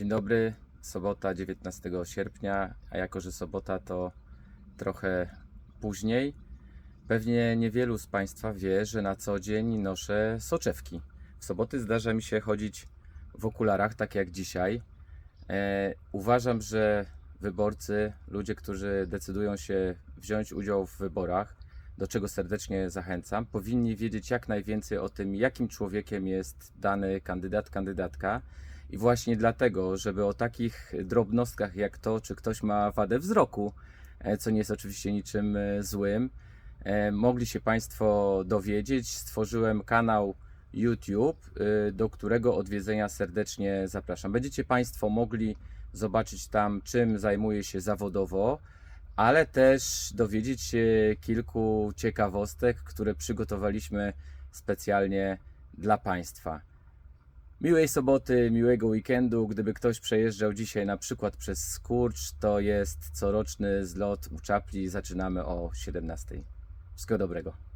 Dzień dobry, sobota 19 sierpnia, a jako że sobota to trochę później, pewnie niewielu z Państwa wie, że na co dzień noszę soczewki. W soboty zdarza mi się chodzić w okularach, tak jak dzisiaj. E, uważam, że wyborcy, ludzie, którzy decydują się wziąć udział w wyborach, do czego serdecznie zachęcam, powinni wiedzieć jak najwięcej o tym, jakim człowiekiem jest dany kandydat, kandydatka. I właśnie dlatego, żeby o takich drobnostkach jak to, czy ktoś ma wadę wzroku, e, co nie jest oczywiście niczym e, złym, e, mogli się Państwo dowiedzieć, stworzyłem kanał YouTube, do którego odwiedzenia serdecznie zapraszam. Będziecie Państwo mogli zobaczyć tam, czym zajmuję się zawodowo, ale też dowiedzieć się kilku ciekawostek, które przygotowaliśmy specjalnie dla Państwa. Miłej soboty, miłego weekendu. Gdyby ktoś przejeżdżał dzisiaj na przykład przez Skurcz, to jest coroczny zlot u Czapli. Zaczynamy o 17. Wszystkiego dobrego.